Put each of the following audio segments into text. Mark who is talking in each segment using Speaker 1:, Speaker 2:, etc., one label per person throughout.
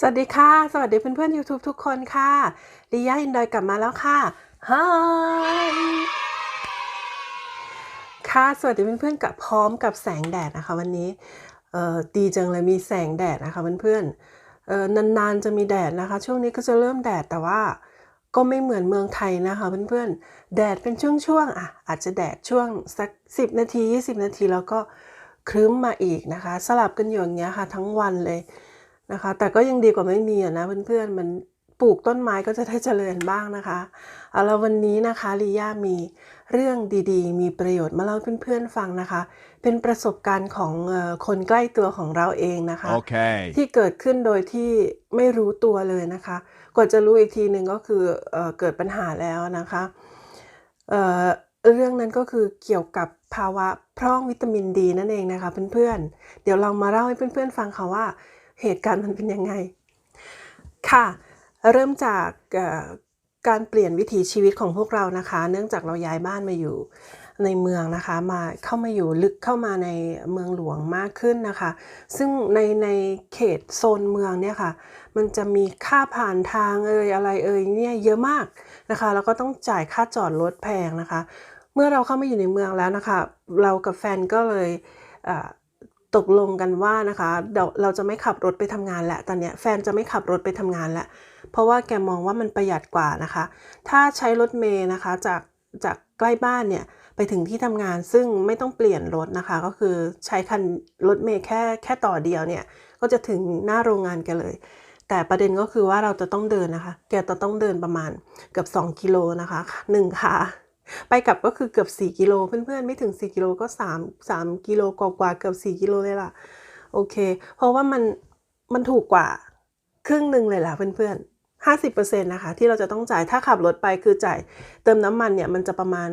Speaker 1: สวัสดีค่ะ สวัสดีเพื่อนๆ YouTube ทุกคนค่ะลิยาอินดอยกลับมาแล้วค่ะฮายค่ะ สวัสดีเพื่อนๆกับพร้อมกับแสงแดดนะคะ วันนี้เอ่อดีจังเลยมีแสงแดดนะคะเพื่อนๆเอ่อนานๆจะมีแดดนะคะ ช่วงนี้ก็จะเริ่มแดดแต่ว่าก็ไม่เหมือนเมืองไทยนะคะเพื่อนๆ แดดเป็นช่วงๆอะอาจจะแดดช่วงสัก 10 นาที 20 นาทีแล้วก็ครึ้มมาอีกนะคะ สลับกันอยู่อย่างเงี้ยค่ะ ทั้งวันเลย นะคะ แต่ก็ยังดีกว่าไม่มีอะนะเพื่อนๆมันปลูกต้นไม้ก็จะได้เจริญบ้างนะคะเอาละวันนี้นะคะลีย่ามีเรื่องดีๆ มีประโยชน์มาเล่าให้เพื่อนๆฟังนะคะ เป็นประสบการณ์ของเอ่อคนใกล้ตัวของเราเองนะคะ
Speaker 2: Okay.
Speaker 1: ที่เกิดขึ้นโดยที่ไม่รู้ตัวเลยนะคะกว่าจะรู้อีกทีหนึ่งก็คือเออเกิดปัญหาแล้วนะคะเอ่อเรื่องนั้นก็คือเกี่ยวกับภาวะพร่องวิตามินดีนั่นเองนะคะเพื่อนๆเดี๋ยวเรามาเล่าให้เพื่อนๆฟังค่ะว่า เหตุการณ์มันเป็นยังไง ค่ะ เริ่มจากการเปลี่ยนวิถีชีวิตของพวกเรานะคะ เนื่องจากเราย้ายบ้านมาอยู่ในเมืองนะคะมาเข้ามาอยู่ลึกเข้ามาในเมืองหลวงมากขึ้นนะคะ ซึ่งในในเขตโซนเมืองเนี่ยค่ะ มันจะมีค่าผ่านทางเอ่ยอะไรเอ่ยเนี่ยเยอะมากนะคะแล้วก็ต้องจ่ายค่าจอดรถแพงนะคะ เมื่อเราเข้ามาอยู่ในเมืองแล้วนะคะ เรากับแฟนก็เลยอ่า ตกลงกันว่านะคะเดี๋ยวเราจะไม่ขับรถไปทำงานแล้วตอนเนี้ยแฟนจะไม่ขับรถไปทำงานแล้วเพราะว่าแกมองว่ามันประหยัดกว่านะคะ ถ้าใช้รถเมย์นะคะจากจากใกล้บ้านเนี่ยไปถึงที่ทำงานซึ่งไม่ต้องเปลี่ยนรถนะคะ ก็คือใช้คันรถเมย์แค่แค่ต่อเดียวเนี่ยก็จะถึงหน้าโรงงานแกเลย แต่ประเด็นก็คือว่าเราจะต้องเดินนะคะ แกจะต้องเดินประมาณเกือบ2กิโลนะคะหนึ่งขา ไปกลับก็คือเกือบ 4 กิโลเพื่อนๆ ไม่ถึง 4 กิโลก็ 3 3 กิโลกว่าๆเกือบ 4 กิโลเลยล่ะ โอเค เพราะว่ามันมันถูกกว่า ครึ่งหนึ่งเลยล่ะเพื่อนๆ50%นะคะที่เราจะต้องจ่ายถ้าขับรถไปคือจ่ายเติมน้ำมันเนี่ยมันจะประมาณ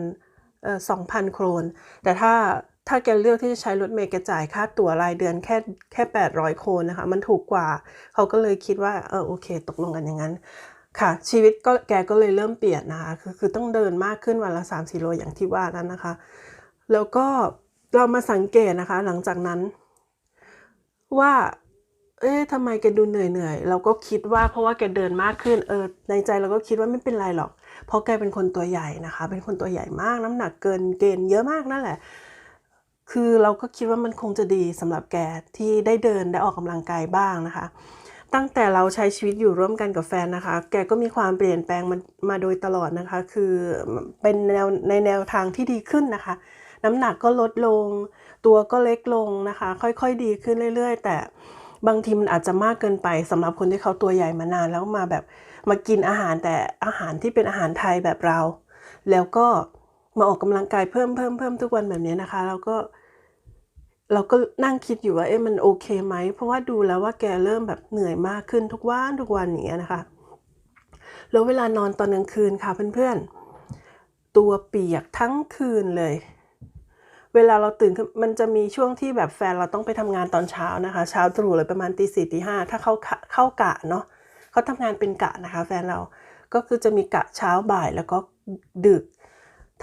Speaker 1: เอ่อ2,000โครน แต่ถ้าถ้าแกเลือกที่จะใช้รถเมล์แกจ่ายค่าตั๋วรายเดือนแค่แค่ 800 โครนนะคะ มันถูกกว่า เขาก็เลยคิดว่าเออโอเค ตกลงกันอย่างนั้น ค่ะ ชีวิตก็แกก็เลยเริ่มเปลี่ยนนะคะคือคือต้องเดินมากขึ้นวันละ3 4โลอย่างที่ว่านั้นนะคะ แล้วก็เรามาสังเกตนะคะ หลังจากนั้น ว่า เอ๊ะทำไมแกดูเหนื่อยเหนื่อยเราก็คิดว่าเพราะว่าแกเดินมากขึ้นเออในใจเราก็คิดว่าไม่เป็นไรหรอก เพราะแกเป็นคนตัวใหญ่นะคะ เป็นคนตัวใหญ่มาก น้ำหนักเกินเกณฑ์เยอะมากนั่นแหละคือเราก็คิดว่ามันคงจะดีสำหรับแกที่ได้เดินได้ออกกำลังกายบ้างนะคะ ตั้งแต่เราใช้ชีวิตอยู่ร่วมกันกับแฟนนะคะ แกก็มีความเปลี่ยนแปลงมามาโดยตลอดนะคะ คือเป็นแนวในแนวทางที่ดีขึ้นนะคะ น้ำหนักก็ลดลง ตัวก็เล็กลงนะคะ ค่อยๆดีขึ้นเรื่อย ๆ แต่บางทีมันอาจจะมากเกินไปสำหรับคนที่เขาตัวใหญ่มานานแล้วมาแบบมากินอาหารแต่อาหารที่เป็นอาหารไทยแบบเรา แล้วก็มาออกกำลังกายเพิ่มเพิ่มเพิ่มทุกวันแบบนี้นะคะ แล้วก็ เราก็นั่งคิดอยู่ว่าเอ๊ะมันโอเคไหม เพราะว่าดูแล้วว่าแกเริ่มแบบเหนื่อยมากขึ้นทุกวันทุกวันอย่างเงี้ยนะคะ แล้วเวลานอนตอนกลางคืนค่ะเพื่อนๆ ตัวเปียกทั้งคืนเลย เวลาเราตื่นขึ้นมันจะมีช่วงที่แบบแฟนเราต้องไปทำงานตอนเช้านะคะ เช้าตรู่เลยประมาณตีสี่ตีห้าถ้าเขาเข้าเข้ากะเนาะเขาทำงานเป็นกะนะคะ แฟนเราก็คือจะมีกะเช้าบ่ายแล้วก็ดึก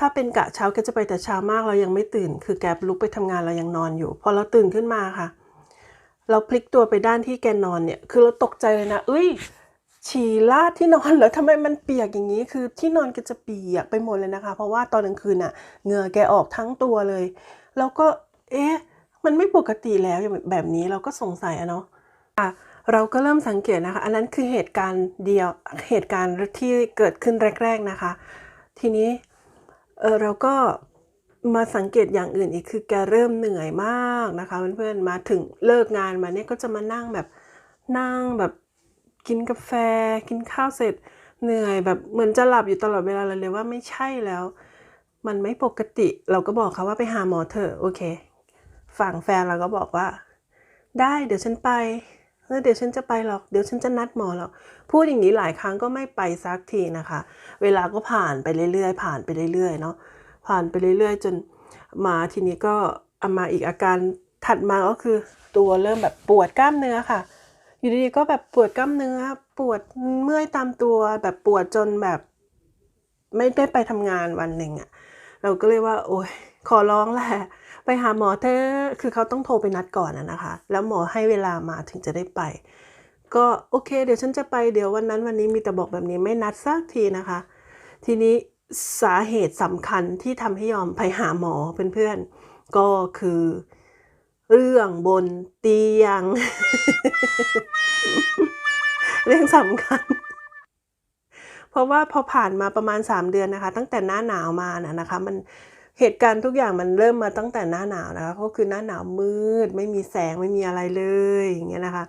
Speaker 1: ถ้าเป็นกะเช้าแกจะไปแต่เช้ามากเรายังไม่ตื่น คือแกลุกไปทำงานเรายังนอนอยู่ พอเราตื่นขึ้นมาค่ะ เราพลิกตัวไปด้านที่แกนอนเนี่ย คือเราตกใจเลยนะเอ้ยฉี่ลาดที่นอนเหรอทำไมมันเปียกอย่างนี้ คือที่นอนแกจะเปียกไปหมดเลยนะคะ เพราะว่าตอนกลางคืนน่ะเหงื่อแกออกทั้งตัวเลย แล้วก็ เอ๊ะ มันไม่ปกติแล้วแบบนี้เราก็สงสัยอะเนาะอะเราก็เริ่มสังเกตนะคะ อันนั้นคือเหตุการณ์เดียวเหตุการณ์ที่เกิดขึ้นแรก ๆนะคะ ทีนี้ เออเราก็มาสังเกตอย่างอื่นอีกคือแกเริ่มเหนื่อยมากนะคะเพื่อนๆมาถึงเลิกงานมาเนี่ยก็จะมานั่งแบบนั่งแบบกินกาแฟ กินข้าวเสร็จ เหนื่อยแบบเหมือนจะหลับอยู่ตลอดเวลาเลยเลยว่าไม่ใช่แล้ว มันไม่ปกติ เราก็บอกเขาว่าไปหาหมอเถอะโอเค ฝั่งแฟนเราก็บอกว่า ได้เดี๋ยวฉันไป เดี๋ยวฉันจะไปหรอก เดี๋ยวฉันจะนัดหมอหรอก พูดอย่างนี้หลายครั้งก็ไม่ไปสักทีนะคะ เวลาก็ผ่านไปเรื่อยๆ ผ่านไปเรื่อยๆ เนาะ ผ่านไปเรื่อยๆ จนมาทีนี้ก็เอามาอีกอาการถัดมาก็คือ ตัวเริ่มแบบปวดกล้ามเนื้อค่ะ อยู่ดีๆ ก็แบบปวดกล้ามเนื้อ ปวดเมื่อยตามตัว แบบปวดจนแบบ ไม่ได้ไปทำงานวันหนึ่งอะเราก็เลยว่า โอ้ยขอร้องแหละ ไปหาหมอเถอคือเขาต้องโทรไปนัดก่อนนะคะ แล้วหมอให้เวลามาถึงจะได้ไป ก็โอเค เดี๋ยวฉันจะไปเดี๋ยววันนั้นวันนี้มีแต่บอกแบบนี้ไม่นัดสักทีนะคะ ทีนี้สาเหตุสำคัญที่ทำให้ยอมไปหาหมอเพื่อนๆก็คือเรื่องบนเตียง เรื่องสำคัญ เพราะว่าพอผ่านมาประมาณ 3 เดือนนะคะ ตั้งแต่หน้าหนาวมานะนะคะ มัน เหตุการณ์ทุกอย่างมันเริ่มมาตั้งแต่หน้าหนาวนะคะก็คือหน้าหนาวมืด ไม่มีแสงไม่มีอะไรเลยอย่างเงี้ยนะคะ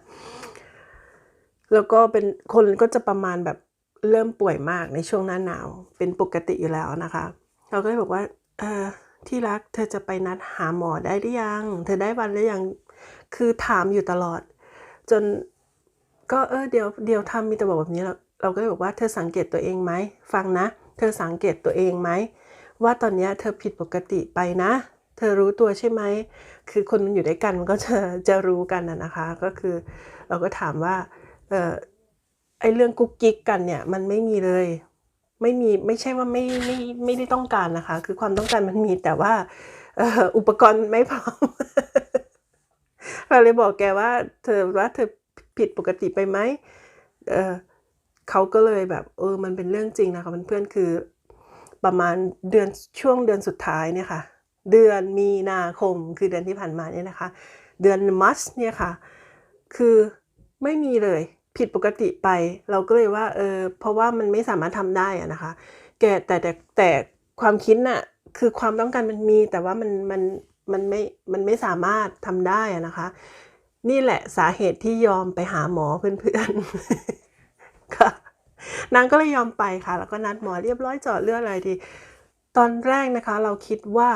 Speaker 1: แล้วก็เป็นคนก็จะประมาณแบบเริ่มป่วยมากในช่วงหน้าหนาว เป็นปกติอยู่แล้วนะคะ เราก็เลยบอกว่าเออที่รักเธอจะไปนัดหาหมอได้หรือยัง เธอได้วันหรือยังคือถามอยู่ตลอด จนก็เออเดี๋ยวเดี๋ยวทำมีแต่บอกแบบนี้เราเราก็เลยบอกว่าเธอสังเกตตัวเองไหมฟังนะ เธอสังเกตตัวเองไหม ว่าตอนนี้เธอผิดปกติไปนะ เธอรู้ตัวใช่ไหม คือคนมันอยู่ด้วยกันมันก็จะจะรู้กันนะนะคะ ก็คือเราก็ถามว่าเออไอเรื่องกุ๊กกิ๊กกันเนี่ยมันไม่มีเลย ไม่มีไม่ใช่ว่าไม่ไม่ไม่ได้ต้องการนะคะ คือความต้องการมันมีแต่ว่าอุปกรณ์ไม่พร้อมเราเลยบอกแกว่า เธอว่าเธอผิดปกติไปไหมเเขาก็เลยแบบเออมันเป็นเรื่องจริงนะคะเพื่อนๆคือ ประมาณเดือนช่วงเดือนสุดท้ายเนี่ยค่ะ เดือนมีนาคมคือเดือนที่ผ่านมาเนี่ยนะคะ เดือนมัสเนี่ยค่ะ คือไม่มีเลยผิดปกติไป เราก็เลยว่าเออเพราะว่ามันไม่สามารถทำได้อะนะคะแกแต่แต่แต่ความคิดน่ะคือความต้องการมันมีแต่ว่ามันมันมันไม่มันไม่สามารถทำได้อะนะคะ นี่แหละสาเหตุที่ยอมไปหาหมอเพื่อนๆค่ะ นางก็เลยยอมไปค่ะ แล้วก็นัดหมอเรียบร้อยเจาะเลือดอะไรทีตอนแรกนะคะ เราคิดว่า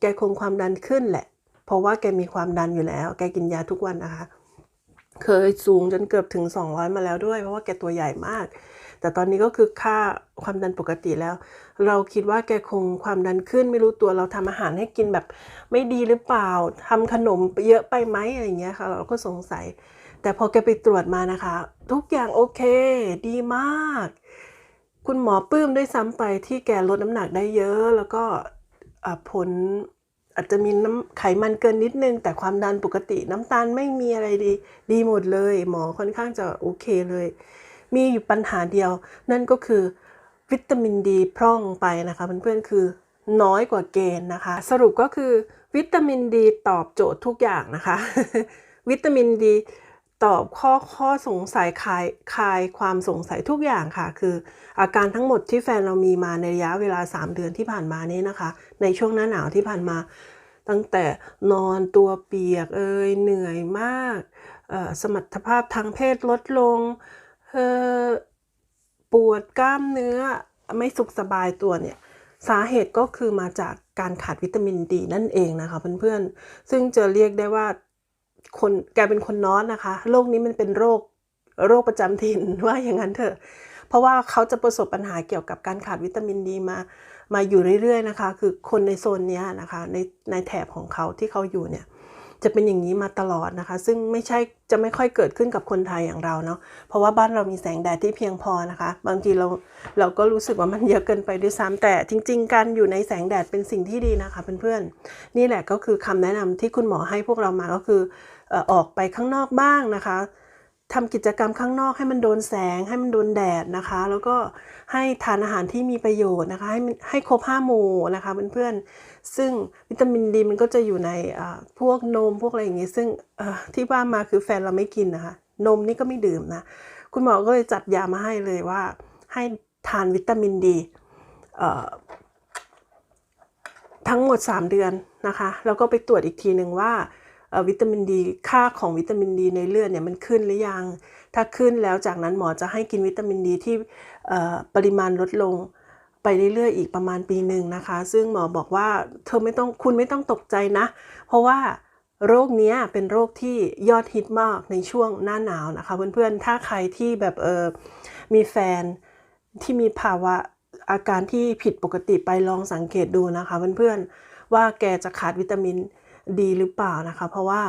Speaker 1: แกคงความดันขึ้นแหละ เพราะว่าแกมีความดันอยู่แล้ว แกกินยาทุกวันนะคะ เคยสูงจนเกือบถึง 200 มาแล้วด้วย เพราะว่าแกตัวใหญ่มาก แต่ตอนนี้ก็คือค่าความดันปกติแล้ว เราคิดว่าแกคงความดันขึ้นไม่รู้ตัวเราทำอาหารให้กินแบบไม่ดีหรือเปล่าทำขนมเยอะไปไหมอะไรเงี้ยค่ะ เราก็สงสัย แต่พอแกไปตรวจมานะคะ ทุกอย่างโอเค ดีมาก คุณหมอปลื้มด้วยซ้ำไปที่แกลดน้ำหนักได้เยอะ แล้วก็ผลอาจจะมีน้ำไขมันเกินนิดนึง แต่ความดันปกติน้ำตาลไม่มีอะไรดี ดีหมดเลย หมอค่อนข้างจะโอเคเลย มีอยู่ปัญหาเดียว นั่นก็คือวิตามินดีพร่องไปนะคะเพื่อนๆคือน้อยกว่าเกณฑ์นะคะ สรุปก็คือวิตามินดีตอบโจทย์ทุกอย่างนะคะ วิตามินดี ตอบข้อข้อสงสัยคลายคลายความสงสัยทุกอย่างค่ะ คือ อาการทั้งหมดที่แฟนเรามีมาในระยะเวลา 3 เดือนที่ผ่านมานี้นะคะ ในช่วงหน้าหนาวที่ผ่านมา ตั้งแต่นอนตัวเปียกเอยเหนื่อยมากสมรรถภาพทางเพศลดลงเอ่อปวดกล้ามเนื้อไม่สุขสบายตัวเนี่ยสาเหตุก็คือมาจากการขาดวิตามินดีนั่นเองนะคะเพื่อนๆ ซึ่งจะเรียกได้ว่า คนแกเป็นคนนอนนะคะ โรคนี้มันเป็นโรคโรคประจำถิ่นว่าอย่างนั้นเถอะ เพราะว่าเขาจะประสบปัญหาเกี่ยวกับการขาดวิตามินดีมา มาอยู่เรื่อยๆนะคะ คือคนในโซนนี้นะคะ ในในแถบของเขาที่เขาอยู่เนี่ย จะเป็นอย่างนี้มาตลอดนะคะ ซึ่งไม่ใช่จะไม่ค่อยเกิดขึ้นกับคนไทยอย่างเราเนาะ เพราะว่าบ้านเรามีแสงแดดที่เพียงพอนะคะ บางทีเราเราก็รู้สึกว่ามันเยอะเกินไปด้วยซ้ำแต่จริง ๆ การอยู่ในแสงแดดเป็นสิ่งที่ดีนะคะเพื่อนๆ นี่แหละก็คือคำแนะนำที่คุณหมอให้พวกเรามาก็คือ ออกไปข้างนอกบ้างนะคะทำกิจกรรมข้างนอกให้มันโดนแสง ให้มันโดนแดดนะคะ แล้วก็ให้ทานอาหารที่มีประโยชน์นะคะ ให้ให้ครบห้าหมู่นะคะเพื่อนๆซึ่งวิตามินดีมันก็จะอยู่ในพวกนมพวกอะไรอย่างงี้ซึ่งที่ว่ามาคือแฟนเราไม่กินนะคะ นมนี่ก็ไม่ดื่มนะ คุณหมอก็เลยจัดยามาให้เลยว่า ให้ทานวิตามินดีทั้งหมด 3 เดือนนะคะ แล้วก็ไปตรวจอีกทีหนึ่งว่า วิตามินดีค่าของวิตามินดีในเลือดเนี่ยมันขึ้นหรือยัง ถ้าขึ้นแล้วจากนั้นหมอจะให้กินวิตามินดีที่ปริมาณลดลงไปเรื่อยๆอีกประมาณปีหนึ่งนะคะ ซึ่งหมอบอกว่าเธอไม่ต้องคุณไม่ต้องตกใจนะ เพราะว่าโรคเนี้ยเป็นโรคที่ยอดฮิตมากในช่วงหน้าหนาวนะคะ เพื่อนๆ ถ้าใครที่แบบเออมีแฟนที่มีภาวะอาการที่ผิดปกติไปลองสังเกตดูนะคะ เพื่อนๆ ว่าแกจะขาดวิตามิน ดีหรือเปล่านะคะ เพราะว่า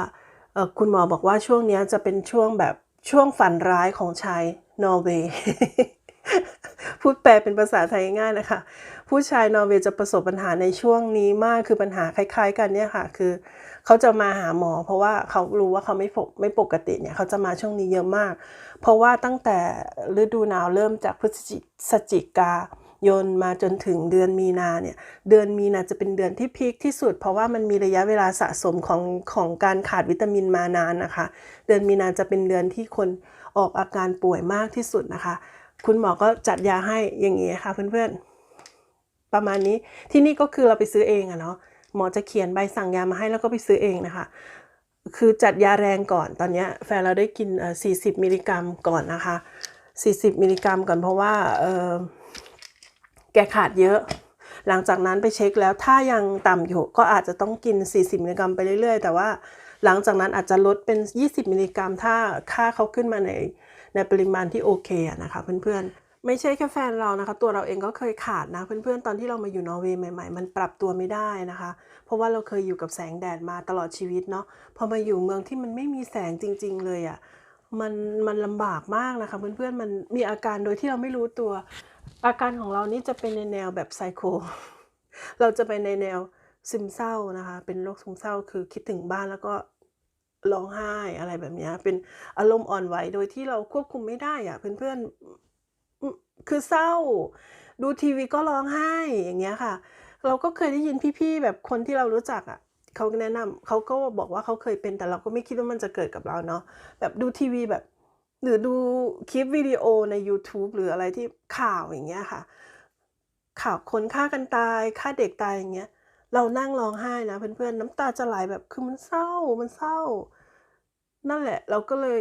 Speaker 1: คุณหมอบอกว่าช่วงนี้จะเป็นช่วงแบบช่วงฝันร้ายของชายนอร์เวย์พูดแปลเป็นภาษาไทยง่ายนะคะ ผู้ชายนอร์เวย์จะประสบปัญหาในช่วงนี้มากคือปัญหาคล้าย ๆ กันเนี่ยค่ะ คือเขาจะมาหาหมอ เพราะว่าเขารู้ว่าเขาไม่ปกไม่ปกติเนี่ยเขาจะมาช่วงนี้เยอะมาก เพราะว่าตั้งแต่ฤดูหนาวเริ่มจากพฤศจิกา ยนมาจนถึงเดือนมีนาเนี่ยเดือนมีนาจะเป็นเดือนที่พีคที่สุด เพราะว่ามันมีระยะเวลาสะสมของของการขาดวิตามินมานานนะคะ เดือนมีนาจะเป็นเดือนที่คนออกอาการป่วยมากที่สุดนะคะ คุณหมอก็จัดยาให้อย่างนี้ค่ะเพื่อนๆ ประมาณนี้ที่นี่ก็คือเราไปซื้อเองอะเนาะหมอจะเขียนใบสั่งยามาให้แล้วก็ไปซื้อเองนะคะคือจัดยาแรงก่อนตอนนี้แฟนเราได้กิน 40 มิลลิกรัมก่อนนะคะ 40 มิลลิกรัมก่อนเพราะว่า แกขาดเยอะ หลังจากนั้นไปเช็คแล้วถ้ายังต่ำอยู่ก็อาจจะต้องกิน 40 มิลลิกรัมไปเรื่อยๆ แต่ว่าหลังจากนั้นอาจจะลดเป็น 20 มิลลิกรัม ถ้าค่าเขาขึ้นมาในในปริมาณที่โอเคนะคะเพื่อนๆ ไม่ใช่แค่แฟนเรานะคะ ตัวเราเองก็เคยขาดนะเพื่อนๆ ตอนที่เรามาอยู่นอร์เวย์ใหม่ๆ มันปรับตัวไม่ได้นะคะ เพราะว่าเราเคยอยู่กับแสงแดดมาตลอดชีวิตเนาะพอมาอยู่เมืองที่มันไม่มีแสงจริง ๆ เลยอะ่ะมันมันลำบากมากนะคะเพื่อนๆมันมีอาการโดยที่เราไม่รู้ตัว อาการของเรานี่จะเป็นในแนวแบบไซโค เราจะไปในแนวซึมเศร้านะคะ เป็นโรคซึมเศร้าคือคิดถึงบ้านแล้วก็ร้องไห้อะไรแบบนี้ เป็นอารมณ์อ่อนไหวโดยที่เราควบคุมไม่ได้อะเพื่อนๆ คือเศร้า ดูทีวีก็ร้องไห้อย่างเงี้ยค่ะ เราก็เคยได้ยินพี่ๆ แบบคนที่เรารู้จักอะเขาแนะนำเขาก็บอกว่าเขาเคยเป็นแต่เราก็ไม่คิดว่ามันจะเกิดกับเราเนาะแบบดูทีวีแบบ หรือดูคลิปวิดีโอใน YouTube หรืออะไรที่ข่าวอย่างเงี้ยค่ะ ข่าวคนฆ่ากันตายฆ่าเด็กตายอย่างเงี้ย เรานั่งร้องไห้นะเพื่อนๆน้ำตาจะไหลแบบคือมันเศร้ามันเศร้า นั่นแหละ เราก็เลย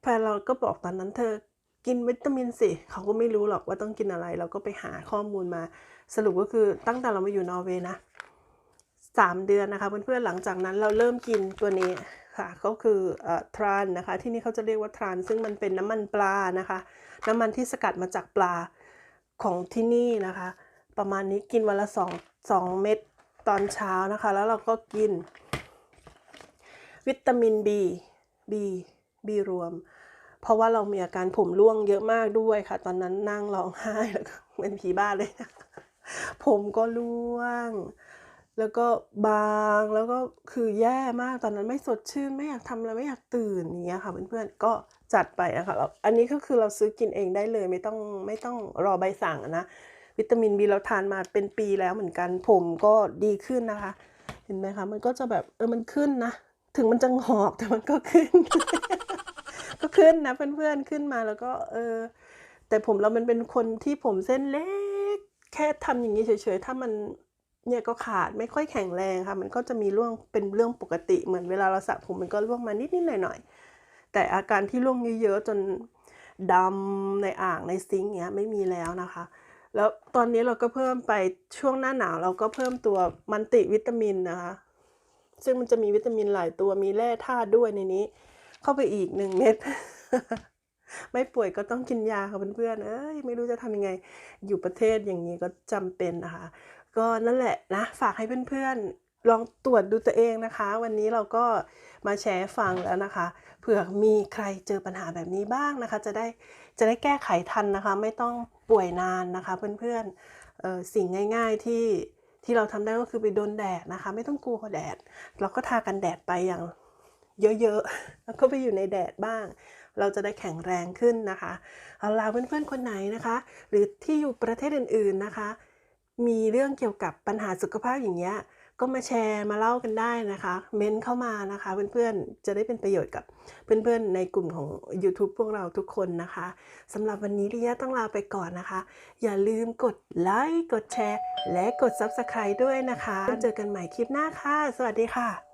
Speaker 1: แฟนเราก็บอกตอนนั้นเธอกินวิตามินสิเขาก็ไม่รู้หรอกว่าต้องกินอะไร เราก็ไปหาข้อมูลมา สรุปก็คือตั้งแต่เรามาอยู่นอร์เวย์นะสามเดือนนะคะเพื่อนๆหลังจากนั้นเราเริ่มกินตัวนี้ ค่ะ ก็คือทรานนะคะ ที่นี่เขาจะเรียกว่าทราน ซึ่งมันเป็นน้ำมันปลานะคะ น้ำมันที่สกัดมาจากปลาของที่นี่นะคะ ประมาณนี้กินวันละสองสองเม็ดตอนเช้านะคะ แล้วเราก็กิน วิตามิน B B B รวม เพราะว่าเรามีอาการผมร่วงเยอะมากด้วยค่ะ ตอนนั้นนั่งร้องไห้แล้วก็เป็นผีบ้าเลยผมก็ร่วง แล้วก็บางแล้วก็คือแย่มากตอนนั้นไม่สดชื่นไม่อยากทำอะไรไม่อยากตื่นอย่างเงี้ยค่ะเพื่อนๆก็จัดไปนะคะแล้วอันนี้ก็คือเราซื้อกินเองได้เลยไม่ต้องไม่ต้องรอใบสั่งนะวิตามินบีเราทานมาเป็นปีแล้วเหมือนกันผมก็ดีขึ้นนะคะ เห็นไหมคะมันก็จะแบบเออมันขึ้นนะถึงมันจะงอกแต่มันก็ขึ้น ก็ขึ้นนะเพื่อนๆขึ้นมาแล้วก็เออแต่ผมเรามันเป็นคนที่ผมเส้นเล็ก แค่ทำอย่างนี้เฉยๆถ้ามัน เนี่ยก็ขาดไม่ค่อยแข็งแรงค่ะ มันก็จะมีร่วงเป็นเรื่องปกติ เหมือนเวลาเราสระผมมันก็ร่วงมานิดๆหน่อยๆแต่อาการที่ร่วงเยอะๆจนดำในอ่างในซิงเนี้ยไม่มีแล้วนะคะ แล้วตอนนี้เราก็เพิ่มไปช่วงหน้าหนาวเราก็เพิ่มตัวมันติวิตามินนะคะ ซึ่งมันจะมีวิตามินหลายตัวมีแร่ธาตุด้วยในนี้ เข้าไปอีกหนึ่งเม็ดไม่ป่วยก็ต้องกินยาค่ะเพื่อนๆเอ้ยไม่รู้จะทำยังไง อยู่ประเทศอย่างนี้ก็จำเป็นนะคะ ก็นั่นแหละนะฝากให้เพื่อนๆ ลองตรวจดูตัวเองนะคะ วันนี้เราก็มาแชร์ฟังแล้วนะคะเผื่อมีใครเจอปัญหาแบบนี้บ้างนะคะ จะได้จะได้แก้ไขทันนะคะ ไม่ต้องป่วยนานนะคะ เพื่อนๆสิ่งง่าย ๆที่ที่เราทำได้ก็คือไปโดนแดดนะคะ ไม่ต้องกลัวแดด เราก็ทากันแดดไปอย่างเยอะๆ แล้วก็ไปอยู่ในแดดบ้าง เราจะได้แข็งแรงขึ้นนะคะ เอาล่ะเพื่อนๆคนไหนนะคะ หรือที่อยู่ประเทศอื่นๆนะคะ มีเรื่องเกี่ยวกับปัญหาสุขภาพอย่างเงี้ยก็มาแชร์มาเล่ากันได้นะคะ เม้นเข้ามานะคะเพื่อนๆจะได้เป็นประโยชน์กับเพื่อนๆในกลุ่มของ YouTube พวกเราทุกคนนะคะสำหรับวันนี้ลิยาต้องลาไปก่อนนะคะ อย่าลืมกดไลค์กดแชร์ และกด Subscribe ด้วยนะคะ เจอกันใหม่คลิปหน้าค่ะ สวัสดีค่ะ